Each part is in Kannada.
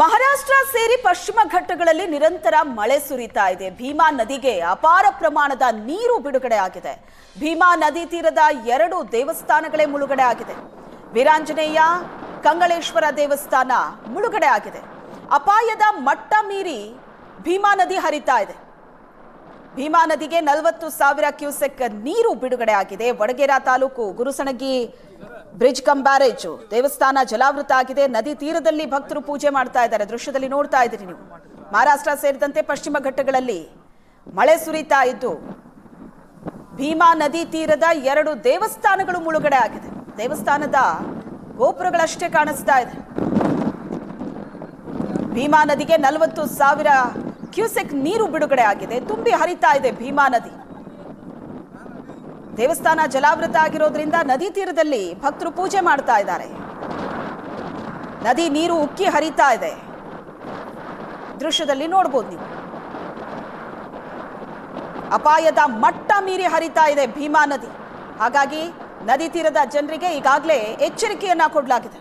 ಮಹಾರಾಷ್ಟ್ರ ಸೇರಿ ಪಶ್ಚಿಮ ಘಟ್ಟಗಳಲ್ಲಿ ನಿರಂತರ ಮಳೆ ಸುರಿತಾ ಇದೆ. ಭೀಮಾ ನದಿಗೆ ಅಪಾರ ಪ್ರಮಾಣದ ನೀರು ಬಿಡುಗಡೆ ಆಗಿದೆ ಭೀಮಾ ನದಿ ತೀರದ ಎರಡು ದೇವಸ್ಥಾನಗಳೇ ಮುಳುಗಡೆ ಆಗಿದೆ ವೀರಾಂಜನೇಯ, ಕಂಗಳೇಶ್ವರ ದೇವಸ್ಥಾನ ಮುಳುಗಡೆ ಆಗಿದೆ ಅಪಾಯದ ಮಟ್ಟ ಮೀರಿ ಭೀಮಾ ನದಿ ಹರಿತಾ ಇದೆ. ಭೀಮಾ ನದಿಗೆ ನಲವತ್ತು ಸಾವಿರ ಕ್ಯೂಸೆಕ್ ನೀರು ಬಿಡುಗಡೆ ಆಗಿದೆ Vadagera taluk Gurusanagi bridge cum barrage. ದೇವಸ್ಥಾನ ಜಲಾವೃತ ಆಗಿದೆ. ನದಿ ತೀರದಲ್ಲಿ ಭಕ್ತರು ಪೂಜೆ ಮಾಡ್ತಾ ಇದ್ದಾರೆ. ದೃಶ್ಯದಲ್ಲಿ ನೋಡ್ತಾ ಇದ್ದೀರಿ ನೀವು. ಮಹಾರಾಷ್ಟ್ರ ಸೇರಿದಂತೆ ಪಶ್ಚಿಮ ಘಟ್ಟಗಳಲ್ಲಿ ಮಳೆ ಸುರಿತಾ ಇದ್ದು, ಭೀಮಾ ನದಿ ತೀರದ ಎರಡು ದೇವಸ್ಥಾನಗಳು ಮುಳುಗಡೆ ಆಗಿದೆ. ದೇವಸ್ಥಾನದ ಗೋಪುರಗಳಷ್ಟೇ ಕಾಣಿಸ್ತಾ ಇದೆ. ಭೀಮಾ ನದಿಗೆ ನಲವತ್ತು ಸಾವಿರ ಕ್ಯೂಸೆಕ್ ನೀರು ಬಿಡುಗಡೆ ಆಗಿದೆ. ತುಂಬಿ ಹರಿತಾ ಇದೆ ಭೀಮಾ ನದಿ. ದೇವಸ್ಥಾನ ಜಲಾವೃತ ಆಗಿರೋದ್ರಿಂದ ನದಿ ತೀರದಲ್ಲಿ ಭಕ್ತರು ಪೂಜೆ ಮಾಡ್ತಾ ಇದ್ದಾರೆ. ನದಿ ನೀರು ಉಕ್ಕಿ ಹರಿತಾ ಇದೆ. ದೃಶ್ಯದಲ್ಲಿ ನೋಡ್ಬೋದು ನೀವು. ಅಪಾಯದ ಮಟ್ಟ ಮೀರಿ ಹರಿತಾ ಇದೆ ಭೀಮಾ ನದಿ. ಹಾಗಾಗಿ ನದಿ ತೀರದ ಜನರಿಗೆ ಈಗಾಗಲೇ ಎಚ್ಚರಿಕೆಯನ್ನ ಕೊಡಲಾಗಿದೆ.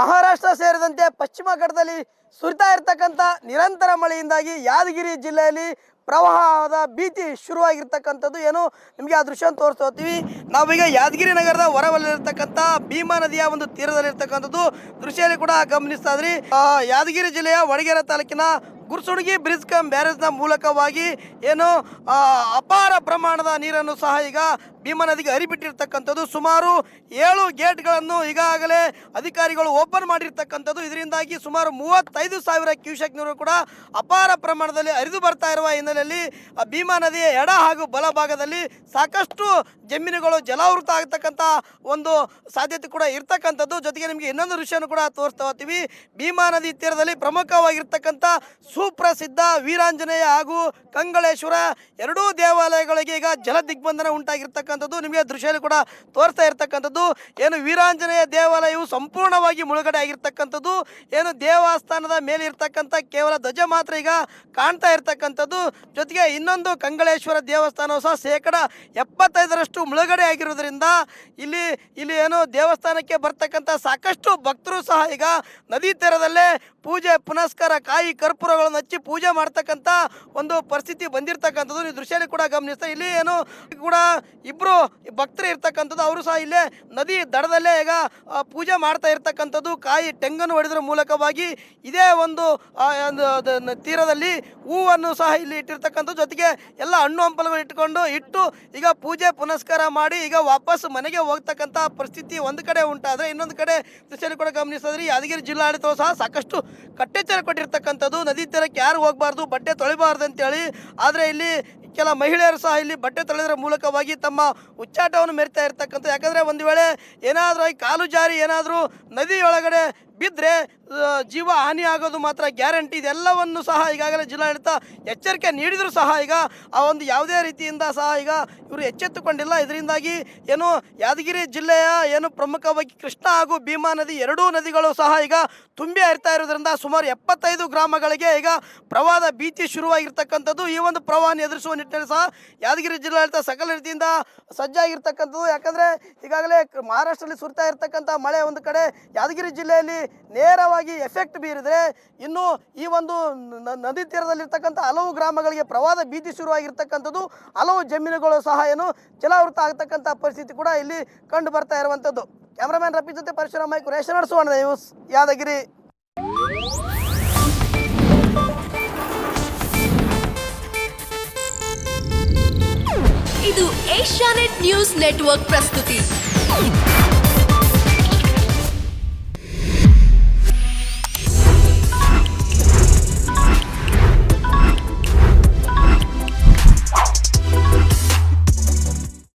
ಮಹಾರಾಷ್ಟ್ರ ಸೇರಿದಂತೆ ಪಶ್ಚಿಮ ಘಟ್ಟದಲ್ಲಿ ಸುರಿತಾ ಇರತಕ್ಕಂಥ ನಿರಂತರ ಮಳೆಯಿಂದಾಗಿ ಯಾದಗಿರಿ ಜಿಲ್ಲೆಯಲ್ಲಿ ಪ್ರವಾಹದ ಭೀತಿ ಶುರುವಾಗಿರ್ತಕ್ಕಂಥದ್ದು ಏನು? ನಿಮಗೆ ಆ ದೃಶ್ಯ ತೋರಿಸ್ತಾ ಹೋಗ್ತೀವಿ. ನಾವೀಗ ಯಾದಗಿರಿ ನಗರದ ಹೊರವಲ್ಲಿರ್ತಕ್ಕಂಥ ಭೀಮಾ ನದಿಯ ಒಂದು ತೀರದಲ್ಲಿರ್ತಕ್ಕಂಥದ್ದು. ದೃಶ್ಯದಲ್ಲಿ ಕೂಡ ಗಮನಿಸ್ತಾ ಇದ್ರಿ. ಯಾದಗಿರಿ ಜಿಲ್ಲೆಯ ವಡಗೇರ ತಾಲೂಕಿನ ಗುರ್ಸುಣಗಿ ಬ್ರಿಡ್ಜ್ ಕಮ್ ಬ್ಯಾರೇಜ್ನ ಮೂಲಕವಾಗಿ ಏನು ಅಪಾರ ಪ್ರಮಾಣದ ನೀರನ್ನು ಸಹ ಈಗ ಭೀಮಾ ನದಿಗೆ ಹರಿಬಿಟ್ಟಿರ್ತಕ್ಕಂಥದ್ದು. ಸುಮಾರು ಏಳು ಗೇಟ್ಗಳನ್ನು ಈಗಾಗಲೇ ಅಧಿಕಾರಿಗಳು ಓಪನ್ ಮಾಡಿರ್ತಕ್ಕಂಥದ್ದು. ಇದರಿಂದಾಗಿ ಸುಮಾರು ಮೂವತ್ತೈದು ಸಾವಿರ ಕ್ಯೂಸೆಕ್ ನೀರು ಕೂಡ ಅಪಾರ ಪ್ರಮಾಣದಲ್ಲಿ ಹರಿದು ಬರ್ತಾ ಇರುವ ಹಿನ್ನೆಲೆಯಲ್ಲಿ ಭೀಮಾ ನದಿಯ ಎಡ ಹಾಗೂ ಬಲ ಭಾಗದಲ್ಲಿ ಸಾಕಷ್ಟು ಜಮೀನುಗಳು ಜಲಾವೃತ ಆಗ್ತಕ್ಕಂಥ ಒಂದು ಸಾಧ್ಯತೆ ಕೂಡ ಇರ್ತಕ್ಕಂಥದ್ದು. ಜೊತೆಗೆ ನಿಮಗೆ ಇನ್ನೊಂದು ದೃಶ್ಯವನ್ನು ಕೂಡ ತೋರಿಸ್ತಾ ಹೋಗ್ತೀವಿ. ಭೀಮಾ ನದಿ ತೀರದಲ್ಲಿ ಪ್ರಮುಖವಾಗಿರ್ತಕ್ಕಂಥ ಸುಪ್ರಸಿದ್ಧ ವೀರಾಂಜನೇಯ ಹಾಗೂ ಕಂಗಳೇಶ್ವರ ಎರಡೂ ದೇವಾಲಯಗಳಿಗೆ ಈಗ ಜಲ ದಿಗ್ಬಂಧನ ಉಂಟಾಗಿರ್ತಕ್ಕಂಥದ್ದು ನಿಮಗೆ ದೃಶ್ಯದಲ್ಲಿ ಕೂಡ ತೋರಿಸ್ತಾ ಇರ್ತಕ್ಕಂಥದ್ದು. ಏನು ವೀರಾಂಜನೇಯ ದೇವಾಲಯವು ಸಂಪೂರ್ಣವಾಗಿ ಮುಳುಗಡೆ ಆಗಿರ್ತಕ್ಕಂಥದ್ದು. ಏನು ದೇವಸ್ಥಾನದ ಮೇಲೆ ಇರ್ತಕ್ಕಂಥ ಕೇವಲ ಧ್ವಜ ಮಾತ್ರ ಈಗ ಕಾಣ್ತಾ ಇರ್ತಕ್ಕಂಥದ್ದು. ಜೊತೆಗೆ ಇನ್ನೊಂದು ಕಂಗಳೇಶ್ವರ ದೇವಸ್ಥಾನವು ಸಹ ಶೇಕಡ ಎಪ್ಪತ್ತೈದರಷ್ಟು ಮುಳುಗಡೆ ಆಗಿರುವುದರಿಂದ ಇಲ್ಲಿ ಇಲ್ಲಿ ಏನು ದೇವಸ್ಥಾನಕ್ಕೆ ಬರ್ತಕ್ಕಂಥ ಸಾಕಷ್ಟು ಭಕ್ತರು ಸಹ ಈಗ ನದಿ ತೀರದಲ್ಲೇ ಪೂಜೆ, ಪುನಸ್ಕಾರ, ಕಾಯಿ ಕರ್ಪೂರಗಳನ್ನು ಹಚ್ಚಿ ಪೂಜೆ ಮಾಡ್ತಕ್ಕಂಥ ಒಂದು ಪರಿಸ್ಥಿತಿ ಬಂದಿರತಕ್ಕಂಥದ್ದು. ಈ ದೃಶ್ಯದಲ್ಲಿ ಕೂಡ ಗಮನಿಸ್ತಾ ಇಲ್ಲಿ ಏನು ಕೂಡ ಇಬ್ಬರು ಭಕ್ತರು ಇರ್ತಕ್ಕಂಥದ್ದು. ಅವರು ಸಹ ಇಲ್ಲೇ ನದಿ ದಡದಲ್ಲೇ ಈಗ ಪೂಜೆ ಮಾಡ್ತಾ ಇರ್ತಕ್ಕಂಥದ್ದು. ಕಾಯಿ ಟೆಂಗನ್ನು ಹೊಡೆದ್ರ ಮೂಲಕವಾಗಿ ಇದೇ ಒಂದು ತೀರದಲ್ಲಿ ಹೂವನ್ನು ಸಹ ಇಲ್ಲಿ ಇಟ್ಟಿರ್ತಕ್ಕಂಥ ಜೊತೆಗೆ ಎಲ್ಲ ಹಣ್ಣು ಹಂಪಲುಗಳು ಇಟ್ಕೊಂಡು ಇಟ್ಟು ಈಗ ಪೂಜೆ ಪುನಸ್ಕಾರ ಮಾಡಿ ಈಗ ವಾಪಸ್ ಮನೆಗೆ ಹೋಗ್ತಕ್ಕಂಥ ಪರಿಸ್ಥಿತಿ ಒಂದು ಕಡೆ ಉಂಟಾದರೆ ಇನ್ನೊಂದು ಕಡೆ ದೃಶ್ಯದಲ್ಲಿ ಕೂಡ ಗಮನಿಸಿದ್ರೆ ಯಾದಗಿರಿ ಜಿಲ್ಲಾಡಳಿತವು ಸಹ ಸಾಕಷ್ಟು ಕಟ್ಟೆಚ್ಚರ ಕೊಟ್ಟಿರ್ತಕ್ಕಂಥದ್ದು. ನದಿ ತೀರಕ್ಕೆ ಯಾರು ಹೋಗಬಾರ್ದು, ಬಟ್ಟೆ ತೊಳಿಬಾರ್ದು ಅಂತೇಳಿ. ಆದರೆ ಇಲ್ಲಿ ಕೆಲ ಮಹಿಳೆಯರು ಸಹ ಇಲ್ಲಿ ಬಟ್ಟೆ ತೊಳೆದ್ರ ಮೂಲಕವಾಗಿ ತಮ್ಮ ಉಚ್ಚಾಟವನ್ನು ಮೆರಿತಾ ಇರ್ತಕ್ಕಂಥ ಯಾಕಂದರೆ ಒಂದು ವೇಳೆ ಏನಾದರೂ ಈ ಕಾಲು ಜಾರಿ ಏನಾದರೂ ನದಿಯೊಳಗಡೆ ಬಿದ್ದರೆ ಜೀವ ಹಾನಿ ಆಗೋದು ಮಾತ್ರ ಗ್ಯಾರಂಟಿ. ಇದೆಲ್ಲವನ್ನು ಸಹ ಈಗಾಗಲೇ ಜಿಲ್ಲಾಡಳಿತ ಎಚ್ಚರಿಕೆ ನೀಡಿದರೂ ಸಹ ಈಗ ಆ ಒಂದು ಯಾವುದೇ ರೀತಿಯಿಂದ ಸಹ ಈಗ ಇವರು ಎಚ್ಚೆತ್ತುಕೊಂಡಿಲ್ಲ. ಇದರಿಂದಾಗಿ ಏನು ಯಾದಗಿರಿ ಜಿಲ್ಲೆಯ ಏನು ಪ್ರಮುಖವಾಗಿ ಕೃಷ್ಣ ಹಾಗೂ ಭೀಮಾ ನದಿ ಎರಡೂ ನದಿಗಳು ಸಹ ಈಗ ತುಂಬಿ ಹರಿತಾ ಇರೋದ್ರಿಂದ ಸುಮಾರು ಎಪ್ಪತ್ತೈದು ಗ್ರಾಮಗಳಿಗೆ ಈಗ ಪ್ರವಾಹದ ಭೀತಿ ಶುರುವಾಗಿರ್ತಕ್ಕಂಥದ್ದು. ಈ ಒಂದು ಪ್ರವಾಹನ ಎದುರಿಸುವ ನಿಟ್ಟಿನಲ್ಲಿ ಸಹ ಯಾದಗಿರಿ ಜಿಲ್ಲಾಡಳಿತ ಸಕಲ ರೀತಿಯಿಂದ ಸಜ್ಜಾಗಿರ್ತಕ್ಕಂಥದ್ದು. ಯಾಕಂದರೆ ಈಗಾಗಲೇ ಮಹಾರಾಷ್ಟ್ರದಲ್ಲಿ ಸುರಿತಾ ಇರತಕ್ಕಂಥ ಮಳೆ ಒಂದು ಕಡೆ, ಯಾದಗಿರಿ ಜಿಲ್ಲೆಯಲ್ಲಿ ನೇರವಾಗಿ ಎಫೆಕ್ಟ್ ಬೀರಿದರೆ ಇನ್ನು ಈ ಒಂದು ನದಿ ತೀರದಲ್ಲಿರ್ತಕ್ಕಂಥ ಹಲವು ಗ್ರಾಮಗಳಿಗೆ ಪ್ರವಾದ ಭೀತಿ ಶುರುವಾಗಿರ್ತಕ್ಕಂಥದ್ದು, ಹಲವು ಜಮೀನುಗಳು ಸಹ ಏನು ಜಲಾವೃತ ಆಗ್ತಕ್ಕಂಥ ಪರಿಸ್ಥಿತಿ ಕೂಡ ಇಲ್ಲಿ ಕಂಡು ಬರ್ತಾ ಇರುವಂಥದ್ದು. ಕ್ಯಾಮ್ರಾಮನ್ ರಫಿ ಜೊತೆ ಪರಶುರಾಮ ರೇಷನ್ ನಡೆಸುವ ನ್ಯೂಸ್, ಯಾದಗಿರಿ. ಇದು ಏಷ್ಯಾನೆಟ್ ನ್ಯೂಸ್ ನೆಟ್ವರ್ಕ್ ಪ್ರಸ್ತುತಿ.